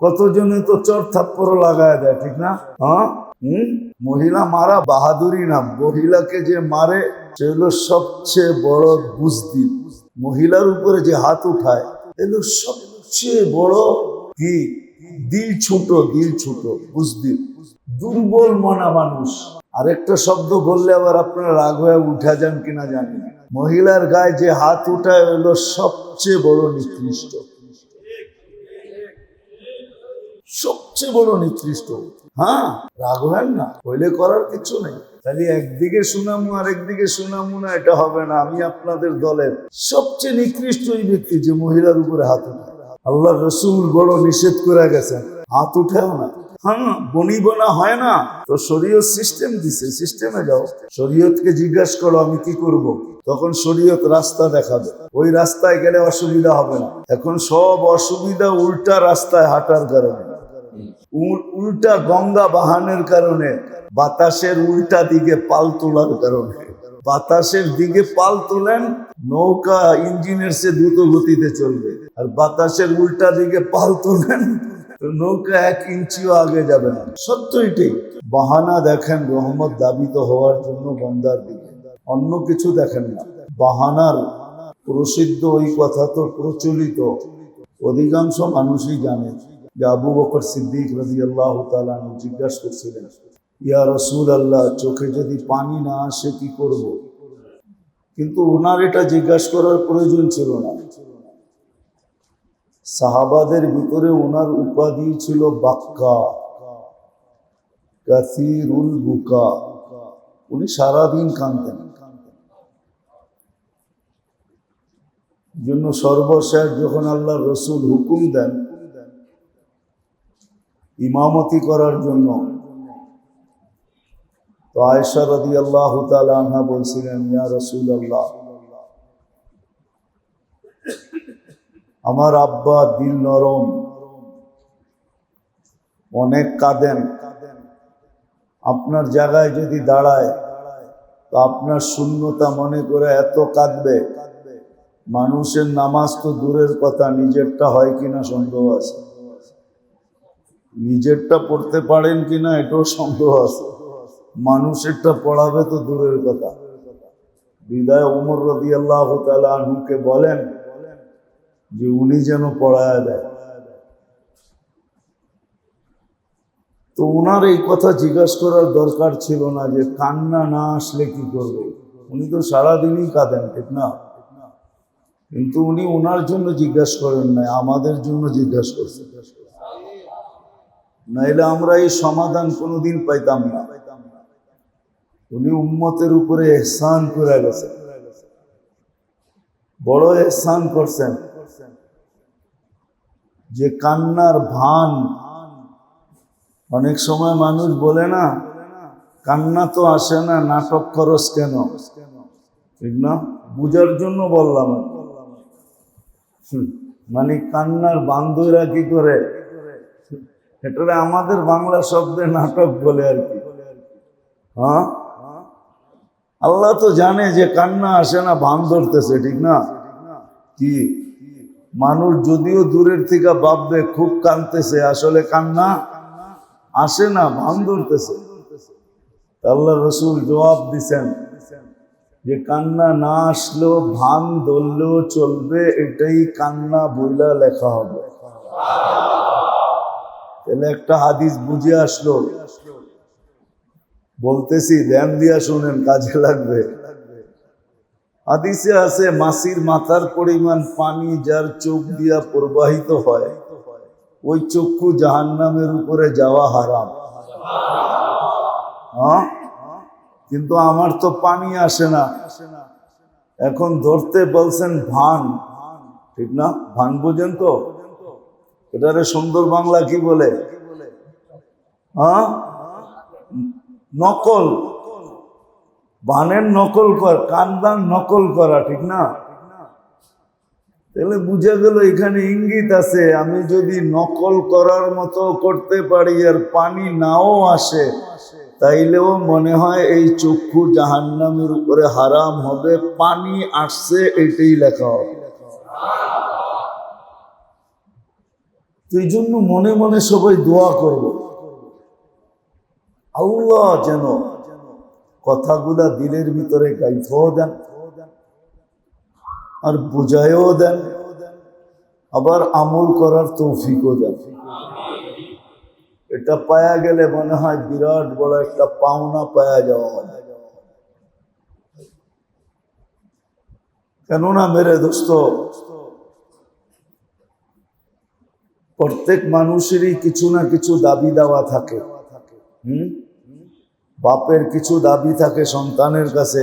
কতজনে তো চর থাপ্পড় লাগায় দেয়, ঠিক না? হ্যাঁ? হুম? মহিলা মারা বাহাদুরি না মহিলাকে যে মারে, সে হলো সবচেয়ে বড় বুজদিন মহিলার উপরে যে হাত উঠায় এলো সবচেয়ে বড় কি? দিল ছোট দিল ছোট বুজদিন দুর্বল মনা মানুষ। আরেকটা শব্দ বললে আবার আপনারা রাগ হয়ে উঠা যান কিনা জানি মহিলার গায়ে যে হাত উঠায় হলো সবচেয়ে বড় নিকৃষ্ট। সবচেয়ে বড় নিকৃষ্ট। হ্যাঁ রাগ হবেন না, হইলে করার কিছু নেই। তাহলে একদিকে সুনামু আর একদিকে সুনামু না, এটা হবে না, আমি আপনাদের দলের সবচেয়ে নিকৃষ্ট ওই ব্যক্তি যে মহিলার উপরে হাত উঠায়। আল্লাহ রসুল বড় নিষেধ করে গেছেন, হাত উঠেও না। হ্যাঁ বনি বোনা হয় না। তো শরীয়ত সিস্টেম দিছে সিস্টেমে যাও। শরীয়তকে জিজ্ঞাসা করো, আমি কি করব। তখন শরীয়ত রাস্তা দেখাবে। ওই রাস্তায় গেলে অসুবিধা হবে না। এখন সব অসুবিধা উল্টা রাস্তায় হাঁটার কারণে। উল্টা গঙ্গা বাহানের কারণে, বাতাসের উল্টা দিকে পাল তোলার কারণে। বাতাসের দিকে পাল তোলেন, নৌকা ইঞ্জিনের সে দ্রুত গতিতে চলবে। আর বাতাসের উল্টা দিকে পাল তোলেন নৌকা এক ইঞ্চিও আগে যাবে না। সত্য এটাই বাহানা দেখেন, রহমত দাবিত হওয়ার জন্য বন্দার দিকে। অন্য কিছু দেখেন না। বাহানার প্রসিদ্ধ ওই কথা তো প্রচলিত। অধিকাংশ মানুষই জানে। যে আবু বকর সিদ্দিক রাজি আল্লাহ জিজ্ঞাসা করছিলেন, ইয়া রসুল আল্লাহ চোখে যদি পানি না আসে কি করব। কিন্তু ওনার এটা জিজ্ঞাসা করার প্রয়োজন ছিল না। সাহাবাদের ভিতরে ওনার উপাধি ছিল বাক্কা, কাসিরুল বুকা। উনি সারাদিন কাঁদতেন। জন্য সর্বশেষ যখন আল্লাহ রসুল হুকুম দেন ইমামতি করার জন্য। তো আয়েশা রদি আল্লাহ আনহা বলছিলেন, ইয়া রসুল আল্লাহ আমার আব্বা দিল নরম, অনেক কাঁদেন। আপনার জায়গায় যদি দাঁড়ায়, তো আপনার শূন্যতা মনে করে এত কাঁদবে। মানুষের নামাজ তো দূরের কথা, নিজেরটা হয় কিনা সন্দেহ আছে। নিজেরটা পড়তে পারেন কিনা এটাও সন্দেহ আছে। মানুষেরটা পড়াবে তো দূরের কথা। বিদায় উমর রদি আল্লাহ আনহুকে বলেন যে উনি যেন পড়ায় দেয়। তো ওনার এই কথা জিজ্ঞাসা করার দরকার ছিল না যে কান্না না আসলে কি করবে। উনি তো সারাদিনই কাঁদেন, ঠিক না? কিন্তু উনি ওনার জন্য জিজ্ঞাসা করেন নাই, আমাদের জন্য জিজ্ঞাসা করছেন। নাইলে আমরা এই সমাধান কোনোদিন পাইতাম না। উনি উম্মতের উপরে এহসান করে গেছেন বড় এহসান করছেন। যে কান্নার ভান। অনেক সময় মানুষ বলে না, কান্না তো আসে না, নাটক খরচ কেন? ঠিক না? বুঝার জন্য বললাম মানে কান্নার বান্ধবীরা কি করে? এটা আমাদের বাংলা শব্দে নাটক বলে আর কি। হ্যাঁ? আল্লাহ তো জানে যে কান্না আসে না, ভান ধরতেছে, ঠিক না? কি? মানুষ যদিও দূরের থেকে ভাববে, খুব কানতেছে আসলে কান্না আসে না, ভান ধরতেছে। আল্লাহ রসুল জবাব দিছেন যে কান্না না আসলেও, ভান ধরলেও চলবে, এটাই কান্না বইলা লেখা হবে। তাহলে একটা হাদিস বুঝে আসলো। বলতেছি, ধ্যান দিয়া শুনেন, কাজে লাগবে। হাদিসে আছে, মাসির মাথার পরিমাণ পানি যার চোখ দিয়া প্রবাহিত হয়, ওই চক্ষু জাহান্নামের উপরে যাওয়া হারাম। হ্যাঁ? কিন্তু আমার তো পানি আসে না। এখন ধরতে বলছেন, ভান। ঠিক না? ভান বোঝেন তো? এটারে সুন্দর বাংলা কি বলে? নকল। বানের নকল কর কান্দার নকল করা, ঠিক না? তাহলে বুঝে গেল এখানে ইঙ্গিত আছে, আমি যদি নকল করার মতো করতে পারি, আর পানি নাও আসে, তাইলেও মনে হয় এই চক্ষু জাহান্নামের উপরে হারাম হবে, পানি আসছে, এটাই লেখা হবে। এই জন্য মনে মনে সবাই দোয়া করব। আল্লাহ যেন কথাগুলা দিলের ভিতরে গাইতেও দেন আর বুঝায়ও দেন, আবার আমল করার তৌফিকও দেন। এটা পায়া গেলে মনে হয় বিরাট বড় একটা পাওনা পায়া যাওয়া হয়। কেননা মেরে দোস্ত প্রত্যেক মানুষেরই কিছু না কিছু দাবি দেওয়া থাকে। হুম? বাপের কিছু দাবি থাকে সন্তানের কাছে।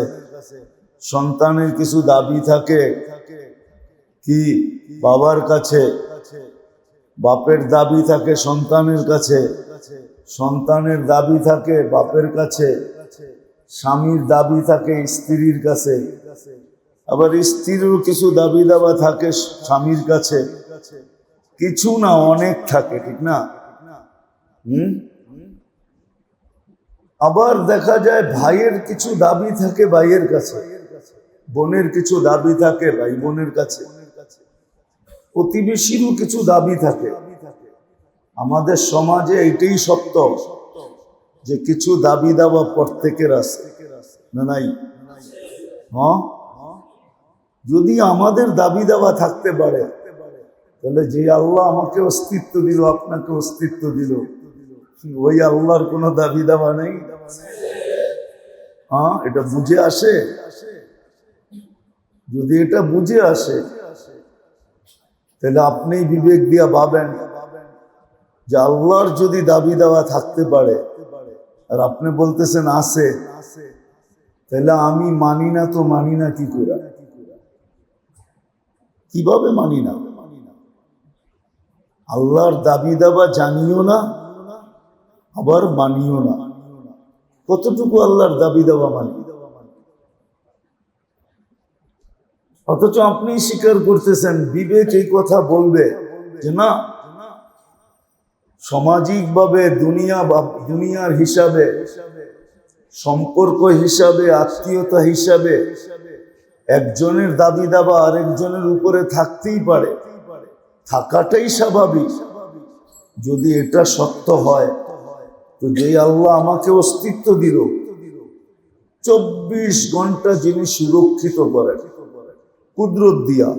সন্তানের কিছু দাবি থাকে কি? বাবার কাছে। বাপের দাবি থাকে সন্তানের কাছে। সন্তানের দাবি থাকে বাপের কাছে। স্বামীর দাবি থাকে স্ত্রীর কাছে। আবার স্ত্রীরও কিছু দাবি দাবা থাকে স্বামীর কাছে। কিছু না, অনেক থাকে, ঠিক না? হুম? আবার দেখা যায় ভাইয়ের কিছু দাবি থাকে ভাইয়ের কাছে, বোনের কিছু দাবি থাকে ভাই বোনের কাছে। প্রতিবেশীরও কিছু দাবি থাকে। আমাদের সমাজে এটাই সত্য যে কিছু দাবি দাবা প্রত্যেকের আছে, না নাই? হ্যাঁ যদি আমাদের দাবি দাবা থাকতে পারে তাহলে যে আল্লাহ আমাকে অস্তিত্ব দিল, আপনাকে অস্তিত্ব দিল। ওই আল্লাহর কোনো দাবি দাবা নেই? হ্যাঁ এটা বুঝে আসে? যদি এটা বুঝে আসে, তাহলে আপনি বিবেক দিয়া ভাবেন যে আল্লাহর যদি দাবি দেওয়া থাকতে পারে, আর আপনি বলতেছেন আছে, তাহলে আমি মানি না তো মানি না কি করে? কীভাবে মানি না? আল্লাহর দাবি দাবা জানিও না, আবার মানিও না। কতটুকু আল্লাহর দাবি দাবা মানি? অথচ আপনি স্বীকার করতেছেন, বিবেক এই কথা বলবে যে না, সামাজিকভাবে, দুনিয়া বা, দুনিয়ার হিসাবে, সম্পর্ক হিসাবে, আত্মীয়তা হিসাবে, একজনের দাবি দাবা আরেকজনের উপরে থাকতেই পারে। থাকাটাই স্বাভাবিক। যদি এটা সত্য হয়, তো যে আল্লাহ আমাকে অস্তিত্ব দিল, চব্বিশ ঘণ্টা যিনি সুরক্ষিত করেন, কুদরত দিয়া।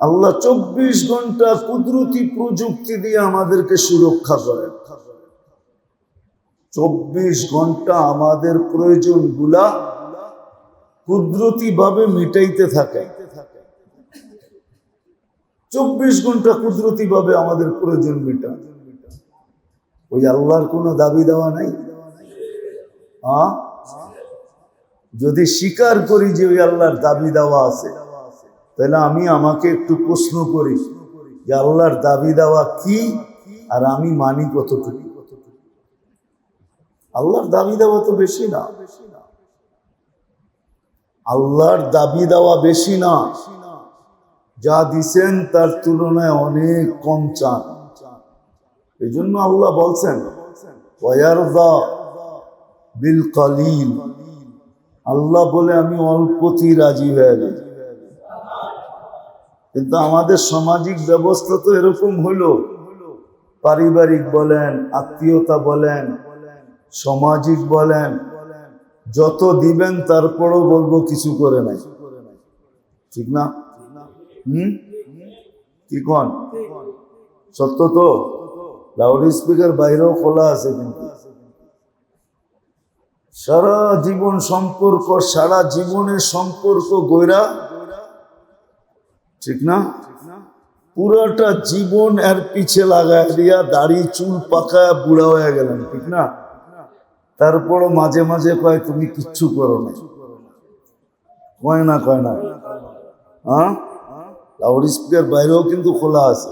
আল্লাহ চব্বিশ ঘণ্টা কুদরতি প্রযুক্তি দিয়ে আমাদেরকে সুরক্ষা করেন। চব্বিশ ঘণ্টা আমাদের প্রয়োজনগুলা কুদরতি ভাবে মিটাইতে থাকে। চব্বিশ ঘণ্টা কুদরতি ভাবে আমাদের প্রয়োজন মেটা ওই আল্লাহর কোনো দাবি দেওয়া নাই? যদি স্বীকার করি যে ওই আল্লাহর দাবি দেওয়া আছে, তাহলে আমি আমাকে একটু প্রশ্ন করি যে আল্লাহর দাবি দেওয়া কি আর আমি মানি কতটুকু? আল্লাহর দাবি দেওয়া তো বেশি না। আল্লাহর দাবি দেওয়া বেশি না। যা দিছেন তার তুলনায় অনেক কম চান। এই জন্য আল্লাহ বলছেন আল্লাহ বলে, আমি অল্পতেই রাজি হয়ে কিন্তু আমাদের সামাজিক ব্যবস্থা তো এরকম হলো। পারিবারিক বলেন, আত্মীয়তা বলেন, সামাজিক বলেন, যত দিবেন তারপরও বলব কিছু করে নাই। ঠিক না? কি কন? সত্য তো? লাউড স্পিকার বাইরেও খোলা আছে কিন্তু। সারা জীবন সম্পর্ক, সারা জীবনের সম্পর্ক গইরা, ঠিক না? পুরাটা জীবন এর পিছে লাগায় দিয়া দাড়ি, চুল পাকা বুড়া হয়ে গেলেন ঠিক না? তারপরও মাঝে মাঝে কয়, তুমি কিচ্ছু করো না। কয় না কয় না। হ্যাঁ লাউড স্পিকার বাইরেও কিন্তু খোলা আছে।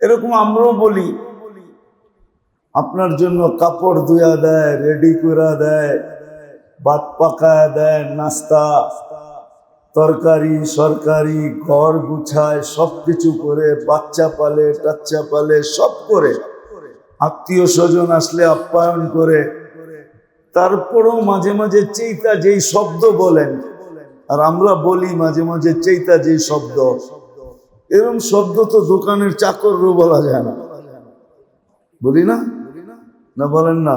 এরকম আমরাও বলি, আপনার জন্য কাপড় ধুয়া দেয় রেডি করে দেয় ভাত পাকায় দেয়, নাস্তা, তরকারি, সরকারি, ঘর গুছায় সব কিছু করে, বাচ্চা পালে, টাচ্চা পালে, সব করে। আত্মীয় স্বজন আসলে আপ্যায়ন করে। তারপরেও মাঝে মাঝে চেইতা যেই শব্দ বলেন আর আমরা বলি মাঝে মাঝে চেইতা যেই শব্দ। এরকম শব্দ তো দোকানের চাকরও বলা যায় না। বলি না? না বলেন না।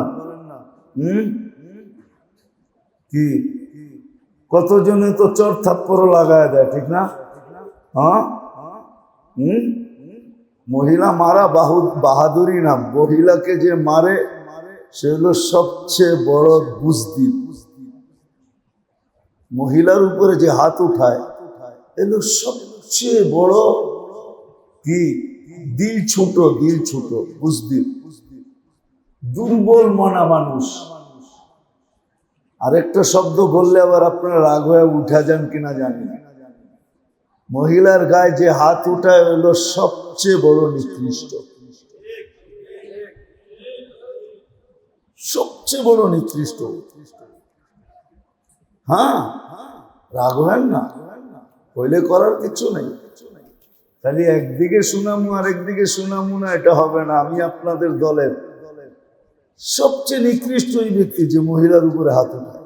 কি? কতজনে তো চর থাপ্পড় লাগায় দেয়, ঠিক না? হ্যাঁ? মহিলা মারা বাহু বাহাদুরি না মহিলাকে যে মারে, সে হলো সবচেয়ে বড় বুজদির মহিলার উপরে যে হাত উঠায়, এলো সবচেয়ে বড় কি? দিল ছোট দিল ছোট বুজদির দুর্বল মনা মানুষ। আরেকটা শব্দ বললে আবার আপনারা রাগ হয়ে উঠা যান কিনা জানি মহিলার গায়ে যে হাত উঠায় হলো সবচেয়ে বড় নিকৃষ্ট। সবচেয়ে বড় নিকৃষ্ট। হ্যাঁ? রাগ হবেন না? হইলে করার কিছু নেই। খালি একদিকে শুনামু আর একদিকে শুনামু না, এটা হবে না। আমি আপনাদের দলের সবচেয়ে নিকৃষ্ট ওই ব্যক্তি যে মহিলার উপরে হাত উঠায়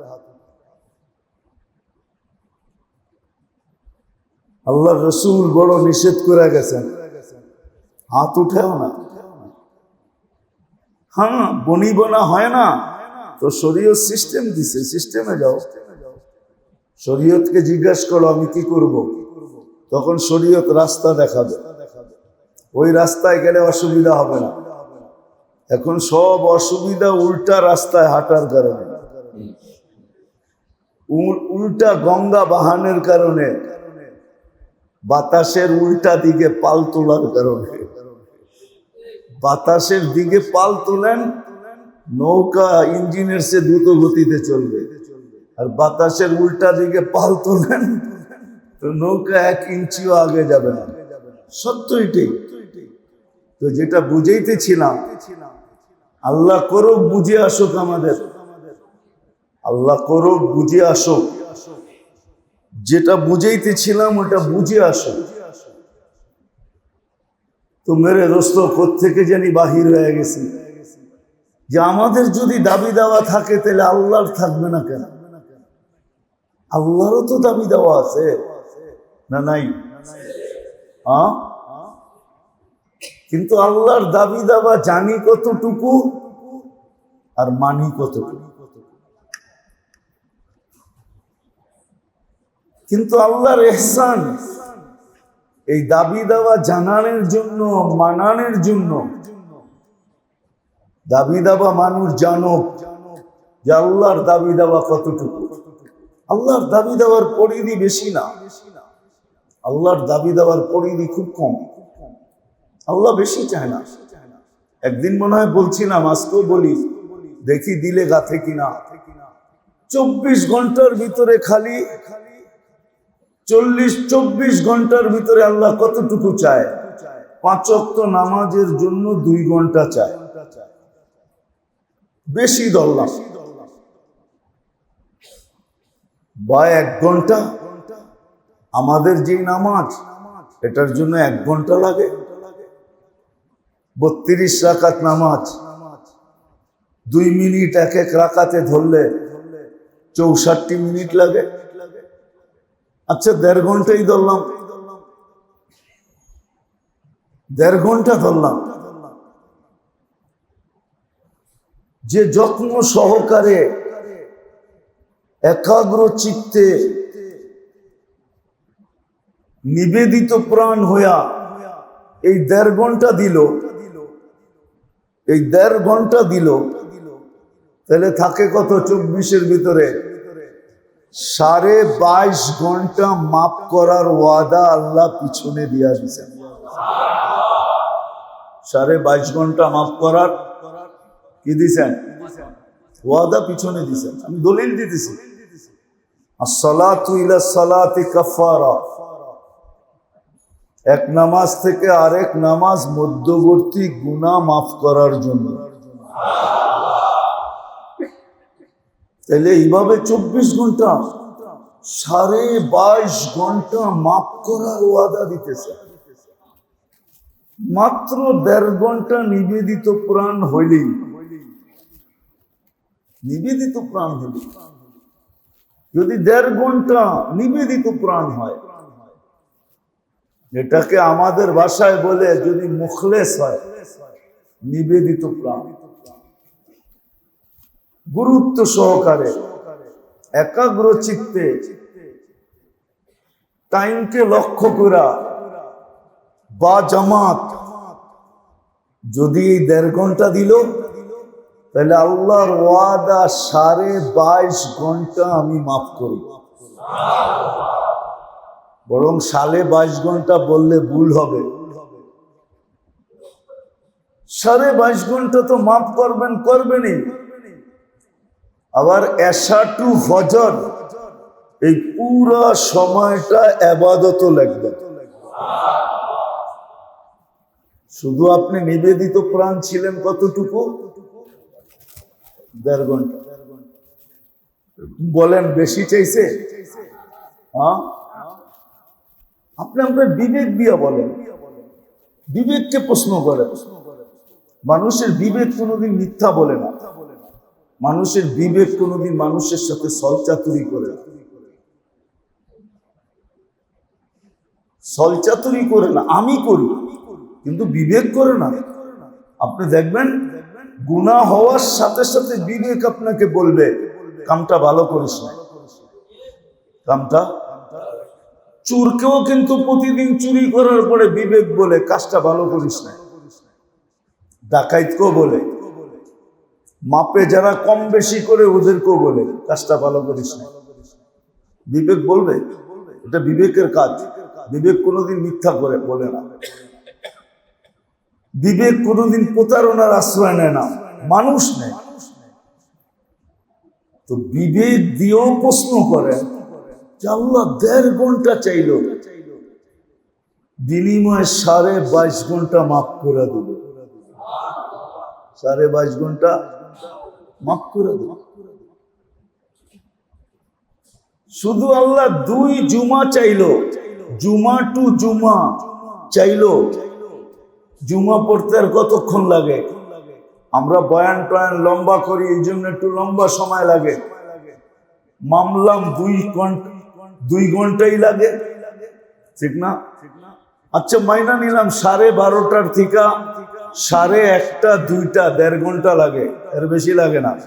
আল্লাহ রসুল বড় নিষেধ করে গেছেন। হাত উঠেও না। হ্যাঁ বনি বনা হয় না। তো শরীয়ত সিস্টেম দিছে সিস্টেমে যাও। শরীয়তকে জিজ্ঞাসা করো, আমি কি করব। তখন শরীয়ত রাস্তা দেখাবে। ওই রাস্তায় গেলে অসুবিধা হবে না। এখন সব অসুবিধা উল্টা রাস্তায় হাঁটার কারণে। উল্টা গঙ্গা বাহানের কারণে। বাতাসের উল্টা দিকে পাল তোলার কারণে। বাতাসের দিকে পাল তোলেন, নৌকা ইঞ্জিনের সে দ্রুত গতিতে চলবে। আর বাতাসের উল্টা দিকে পাল তোলেন, তো নৌকা এক ইঞ্চিও আগে যাবে না। সত্য এটাই তো যেটা বুঝাইতেছিলাম, আল্লাহ করুক বুঝে আসুক আমাদের। আল্লাহ করুক বুঝে আসুক। যেটা বুঝাইতেছিলাম, ওটা বুঝে আসো তো মেরে দোস্ত থেকে জানি বাহির হয়ে গেছি। যে আমাদের যদি দাবি দেওয়া থাকে, তাহলে আল্লাহর থাকবে না কেন? আল্লাহরও তো দাবি দেওয়া আছে। না, নাই? কিন্তু আল্লাহর দাবি দাবা জানি কতটুকু আর মানি কতটুকু। কিন্তু আল্লাহর এহসান, এই দাবি দেওয়া জানানোর জন্য, মানানোর জন্য, দাবি দাবা মানুষ জানুক যে আল্লাহর দাবি দেওয়া কতটুকু। আল্লাহর দাবি দেওয়ার পরিধি বেশি না। আল্লাহর দাবি দেওয়ার পরিধি খুব কম। আল্লাহ বেশি চায় না। একদিন মনে হয় বলছিলাম আজকেও বলি, দেখি দিলে গাথে কিনা। চব্বিশ ঘণ্টার ভিতরে খালি, চল্লিশ, চব্বিশ ঘণ্টার ভিতরে আল্লাহ কতটুকু চায়? পাঁচ অক্ত নামাজের জন্য দুই ঘণ্টা চায়। বেশি দল্লাম বা এক ঘণ্টা? আমাদের যে নামাজ, এটার জন্য এক ঘণ্টা লাগে। বত্রিশ রাকাত নামাজ। দুই মিনিট এক এক রাকাতে ধরলে চৌষট্টি মিনিট লাগে। আচ্ছা দেড় ঘন্টাই ধরলাম। দেড় ঘণ্টা ধরলাম। যে যত্ন সহকারে একাগ্র চিত্তে নিবেদিত প্রাণ হইয়া এই দেড় ঘণ্টা দিল। এই দেড় ঘণ্টা দিল। তাহলে থাকে কত? চব্বিশের ভিতরে। সাড়ে বাইশ ঘণ্টা মাপ করার ওয়াদা আল্লাহ পিছনে দিয়া দিছেন। সাড়ে বাইশ ঘণ্টা মাপ করার কি দিছেন? ওয়াদা পিছনে দিছেন। আমি দলিল দিতেছি। এক নামাজ থেকে আরেক নামাজ মধ্যবর্তী গুনাহ মাফ করার জন্য। তাহলে এইভাবে চব্বিশ ঘণ্টা, সাড়ে বাইশ ঘণ্টা মাফ করার ওয়াদা দিতেছে। মাত্র দেড় ঘণ্টা নিবেদিত প্রাণ হইলেই, নিবেদিত প্রাণ হইল যদি দেড় ঘণ্টা নিবেদিত প্রাণ হয়, এটাকে আমাদের ভাষায় বলে যদি মুখলেস হয়, নিবেদিত প্রাণ। গুরুত্ব সহকারে, একাগ্র চিত্তে, টাইমকে লক্ষ্য করা বা জামাত, যদি দেড় ঘণ্টা দিল তাহলে আল্লাহর ওয়াদা সাড়ে বাইশ ঘণ্টা আমি মাফ করি। বরং সাড়ে বাইশ ঘণ্টা বললে ভুল হবে। সাড়ে বাইশ ঘণ্টা তো মাফ করবেন, করবেনই। আবার এশা টু ফজর, এই পুরো সময়টা আবাদত লাগবে। শুধু আপনি নিবেদিত প্রাণ ছিলেন কতটুকু? দেড় ঘণ্টা। বলেন, বেশি চাইছে? হ্যাঁ? আপনি আপনার বিবেক দিয়া বলেন। বিবেককে প্রশ্ন করেন। মানুষের বিবেক কোনোদিন মিথ্যা বলে না। মানুষের বিবেক কোনোদিন মানুষের সাথে সলচাতুরি করে না। সলচাতুরি করে না। আমি করি, কিন্তু বিবেক করে না। আপনি দেখবেন গুণা হওয়ার সাথে সাথে বিবেক আপনাকে বলবে, কামটা ভালো করিস না। কামটা? চুরকেও কিন্তু প্রতিদিন চুরি করার পরে বিবেক বলে, কাজটা ভালো করিস না। ডাকাইতকেও বলে, মাপে যারা কম বেশি করে ওদেরকেও বলে, কাজটা ভালো করিস না। বিবেক বলবে, এটা বিবেকের কাজ। বিবেক কোনোদিন মিথ্যা করে, বলে না। বিবেক কোনোদিন প্রতারণার আশ্রয় নেয় না, মানুষ নেয়। তো বিবেক দিয়েও প্রশ্ন করেন যে আল্লাহ দেড় ঘণ্টা চাইল, বিনিময়ে সাড়ে বাইশ ঘণ্টা মাফ করে দিল সাড়ে বাইশ ঘণ্টা মাফ করে দিল শুধু আল্লাহ দুই জুমা চাইলো, জুমা টু জুমা চাইলো। জুমা পড়তে আর কতক্ষণ লাগে? আমরা বয়ান টয়ান লম্বা করি, এই জন্য একটু লম্বা সময় লাগে। মামলাম দুই ঘণ্টা, দুই ঘন্টাই লাগে। ঠিক না? আচ্ছা মাইনা নিলাম সাড়ে বারোটার থেকে, সাড়ে একটা, দুইটা, দেড় ঘণ্টা লাগে। এর বেশি লাগে না।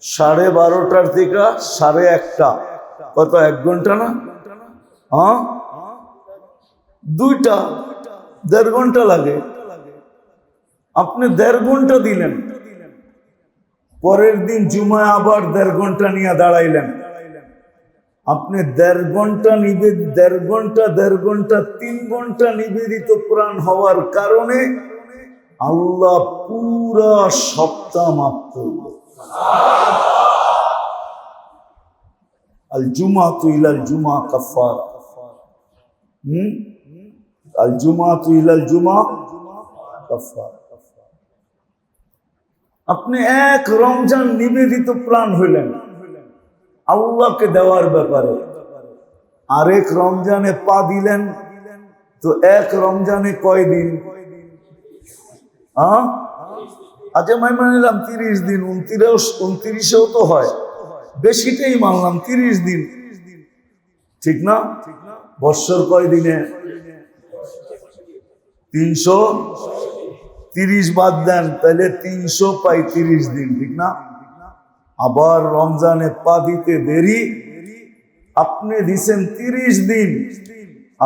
সাড়ে বারোটার থেকে, সাড়ে একটা। কত, এক ঘণ্টা না? হ্যাঁ? দুইটা। দেড় ঘণ্টা লাগে। আপনি দেড় ঘণ্টা দিলেন। পরের দিন জুমায় আবার দেড় ঘণ্টা নিয়ে দাঁড়াইলেন। আপনি দেড় ঘণ্টা নিবে দেড় ঘণ্টা দেড় ঘণ্টা, তিন ঘণ্টা নিবেদিত প্রাণ হওয়ার কারণে আল্লাহ পুরা সপ্তাহ মাফ করল। আল জুমা তুইলাল জুমা কাফার। হুম? আপনি এক রমজান নিবেদিত প্রাণ হইলেন। আল্লাহকে দেওয়ার ব্যাপারে। আরেক রমজানে পা দিলেন, তো এক রমজানে কয় দিন? হ্যাঁ আচ্ছা মানিলাম তিরিশ দিন তো হয়। মানলাম, তিরিশ দিন। ঠিক না? বৎসর কয় দিনে? তিনশো তিরিশ বাদ দেন, তাহলে তিনশো পঁয়ত্রিশ দিন, ঠিক না? আবার রমজানে পা দিতে দেরি, আপনি দিছেন তিরিশ দিন।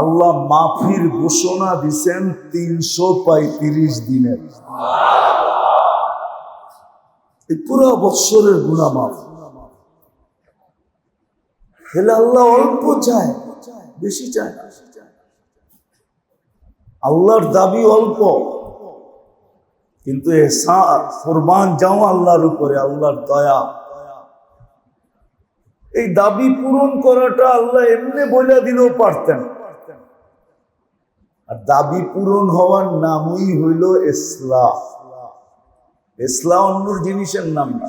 আল্লাহ মাফির ঘোষণা দিছেন তিনশো পাই তিরিশ দিনের পুরো বৎসরের গুণা মাফ। হেলে আল্লাহ অল্প চায়, বেশি চায়। আল্লাহর দাবি অল্প। কিন্তু কোরবান যাও আল্লাহর উপরে, আল্লাহর দয়া। এই দাবি পূরণ করাটা আল্লাহ এমনি বলে দিলেও পারতেন। আর দাবি পূরণ হওয়ার নামই হইল ইসলাম। ইসলাম অন্য জিনিসের নাম না।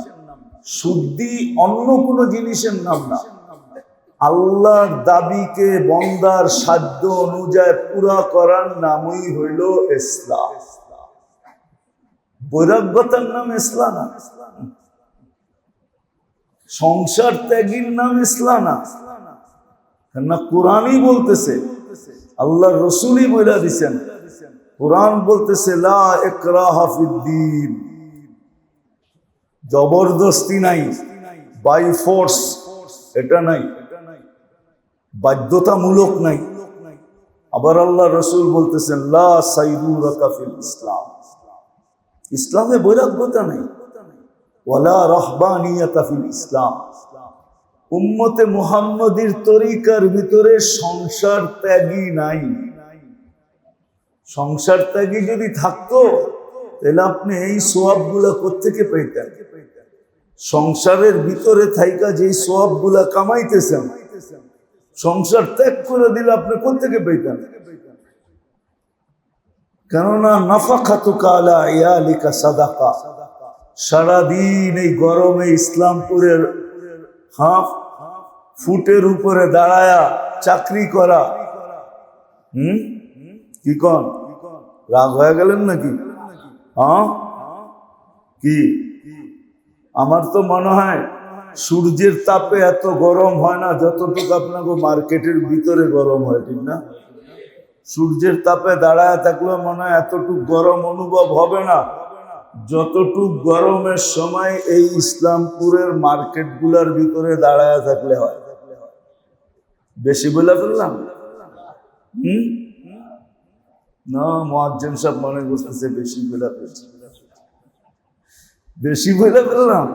শুদ্ধি অন্য কোনো জিনিসের নাম না। আল্লাহর দাবিকে বন্দার সাধ্য অনুযায়ী পুরা করার নামই হইল ইসলাম। বৈরাগ্যতার নাম ইসলাম সংসার ত্যাগীর নাম ইসলাম না। কোরআনই বলতেছে আল্লাহ রসুলই বইলা দিছেন। কোরআন বলতেছে জবরদস্তি নাই, বাই ফোর্স, এটা নাই। বাধ্যতামূলক নাই। আবার আল্লাহ রসুল বলতেছেন ইসলাম। ইসলামে বৈরাগ্যতা নেই। ওয়ালা রহবানিয়াতা ফিল ইসলাম। উম্মতে মুহাম্মদীর তরিকার ভিতরে সংসার ত্যাগী নাই। সংসার ত্যাগী যদি থাকতো, তাহলে আপনি এই সোয়াবগুলা কোথেকে পেতেন সংসারের ভিতরে থাইকা যে সোয়াবগুলা কামাইতেছেন সংসার ত্যাগ করে দিলে আপনি কোথেকে পেতেন? কেননা নাফা খাতু কালা ইয়ালিকা সাদাকা। সারাদিন এই গরমে ইসলামপুরের হাফ ফুটের উপরে দাঁড়ায়া চাকরি করা। হুম? কি কন? রাগ হয়ে গেলেন নাকি? হ্যাঁ? কি? আমার তো মনে হয় সূর্যের তাপে এত গরম হয় না, যতটুকু আপনাকে মার্কেটের ভিতরে গরম হয়, ঠিক না? সূর্যের তাপে দাঁড়ায় থাকলে মনে হয় এতটুকু গরম অনুভব হবে না। যতটুক গরমের সময় এই ইসলামপুরের মার্কেটগুলোর ভিতরে দাঁড়ায় থাকলে হয়। বেশি বলে ফেললাম? হুম? না মহাজন সব মনে করতেছে বেশি বলে ফেলছি। বেশি বলে ফেললাম?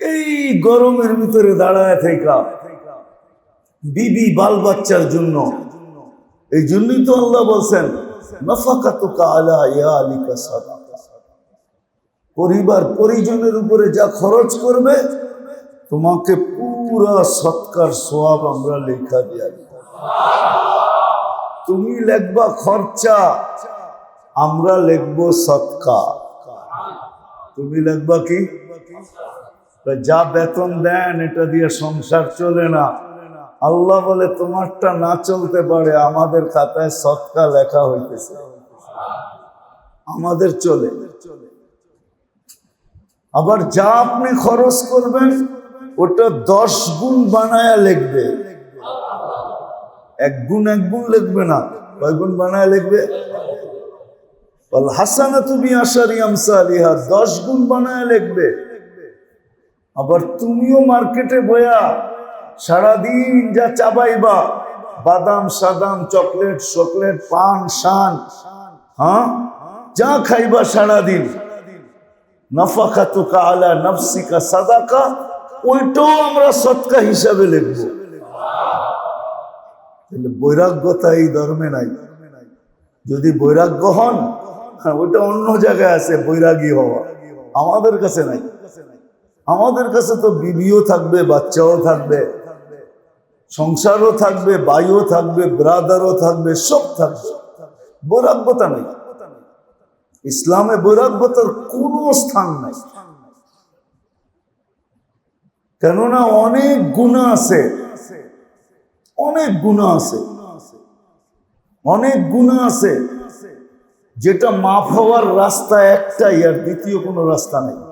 এই গরমের ভিতরে দাঁড়ায় থাকা। বিবি বাল বাচ্চার জন্য। এই জন্যই তো আল্লাহ বলছেন পরিবার পরিজনের উপরে যা খরচ করবে, তোমাকে পুরা সৎকার সোয়াব আমরা লেখা দিয়া তুমি লেখবা খরচা, আমরা লিখব সৎকা। তুমি লেখবা কি? যা বেতন দেন, এটা দিয়ে সংসার চলে না। আল্লাহ বলে, তোমারটা না চলতে পারে, আমাদের খাতায় সৎকা লেখা হইতেছে। আমাদের চলে। আবার যা আপনি খরচ করবেন, ওটা দশ গুণ বানায়া লিখবে। এক গুণ এক গুণ লিখবে না। কয় গুণ বানায় লিখবে? হাসানা তুমি আশারি আমসালিহা দশ গুণ বানায় লিখবে। আবার তুমিও মার্কেটে বয়া সারাদিন যা চাবাইবা বাদাম সাদাম চকলেট চকলেট পান শান হ্যাঁ? যা খাইবা সারাদিন। নফাকাতুকা আলা নফসিকা সাদাকা ওইটাও আমরা সৎকা হিসাবে লিখব। তাহলে বৈরাগ্যতা এই ধর্মে নাই। যদি বৈরাগ্য হন হ্যাঁ, ওটা অন্য জায়গায় আছে বৈরাগী হওয়া। আমাদের কাছে নাই। আমাদের কাছে তো বিবিও থাকবে, বাচ্চাও থাকবে, সংসারও থাকবে, ভাইও থাকবে, ব্রাদারও থাকবে, সব থাকবে। বৈরাগ্যতা নেই। ইসলামে বৈরাগ্যতার কোনো স্থান নাই। কেননা অনেক গুণা আছে। অনেক গুণা আছে। অনেক গুণা আছে। যেটা মাফ হওয়ার রাস্তা একটাই, আর দ্বিতীয় কোনো রাস্তা নেই।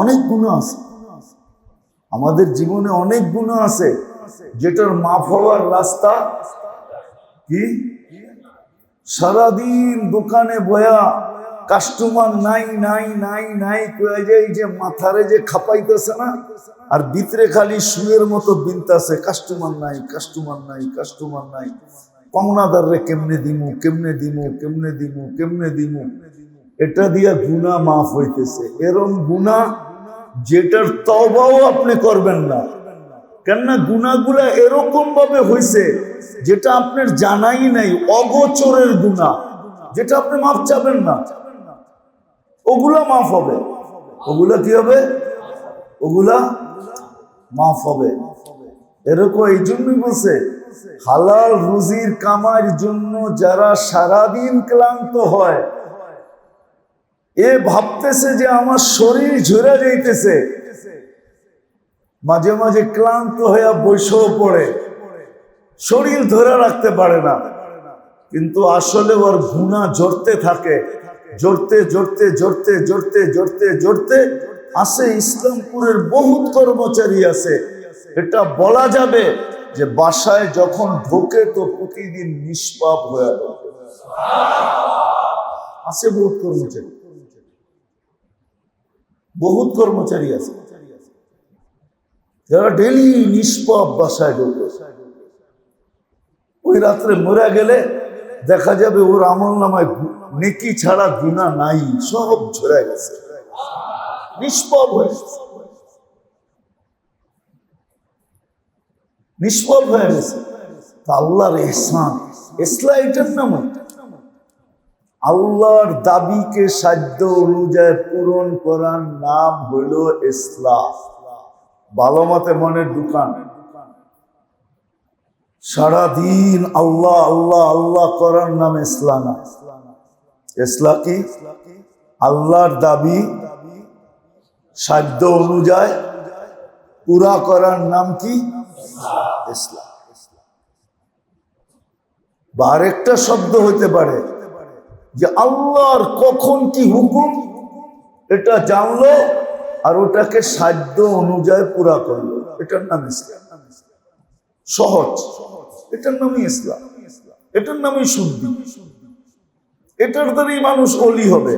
অনেক গুণা আছে। আমাদের জীবনে অনেক গুণা আছে। যেটার মাফ হওয়ার রাস্তা কি? সারাদিন দোকানে বয়া কাস্টমার নাই নাই নাই নাই কয়ে যায় যে মাথারে যে খাপাইতেছে না, আর ভিতরে খালি শুয়ের মতো বিনতাছে কাস্টমার নাই কাস্টমার নাই কাস্টমার নাই। পাওনাদার রে কেমনে দিমু কেমনে দিমু কেমনে দিমু কেমনে দিমু? এটা দিয়া গুণা মাফ হইতেছে। এরম গুণা যেটার তবাও আপনি করবেন না। কেননা গুণাগুলা এরকম ভাবে হয়েছে যেটা আপনার জানাই নাই, অগোচরের গুণা যেটা আপনি মাফ চাবেন না। ওগুলা মাফ হবে। ওগুলা কি হবে? ওগুলা মাফ হবে। এরকম এই জন্যই বলছে, হালাল রুজির কামার জন্য যারা সারাদিন ক্লান্ত হয় এ ভাবতেছে যে আমার শরীর ঝরে যাইতেছে। মাঝে মাঝে ক্লান্ত হয়ে বসেও পড়ে। শরীর ধরে রাখতে পারে না। কিন্তু আসলে ওর গুণা জড়তে থাকে। জড়তে জড়তে জড়তে জড়তে জড়তে জড়তে আছে ইসলামপুরের বহুত কর্মচারী আছে। এটা বলা যাবে যে বাসায় যখন ঢোকে তো প্রতিদিন নিষ্পাপ হয়ে ঢোকে আছে বহুত কর্মচারী। বহুত কর্মচারী আছে। যারা ডেলি নিষ্পাপ বাসায় ঢোকে। ওই রাত্রে মরে গেলে দেখা যাবে ওর আমল নামায় নেকি ছাড়া গুণা নাই, সব ঝরে গেছে। নিষ্পাপ হয়ে গেছে। নিষ্ফল হয়ে গেছে। তা আল্লাহর এহসান ইসলাম এটার নাম আল্লাহর দাবিকে সাধ্য অনুযায়ী পূরণ করার নাম হইল ইসলাম। ভালো মতে মনের দোকান সারাদিন আল্লাহ আল্লাহ আল্লাহ করার নাম ইসলাম ইসলাম কি? আল্লাহর দাবি সাধ্য অনুযায়ী পুরা করার নাম কি? ইসলাম। বা আরেকটা শব্দ হতে পারে। যে আল্লাহর কখন কি হুকুম, এটা জানলো আর ওটাকে সাধ্য অনুযায়ী পুরা করল। এটার নাম ইসলাম। সহজ। এটার নামই ইসলাম। এটার নামই শুদ্ধি। এটার দ্বারাই মানুষ অলি হবে।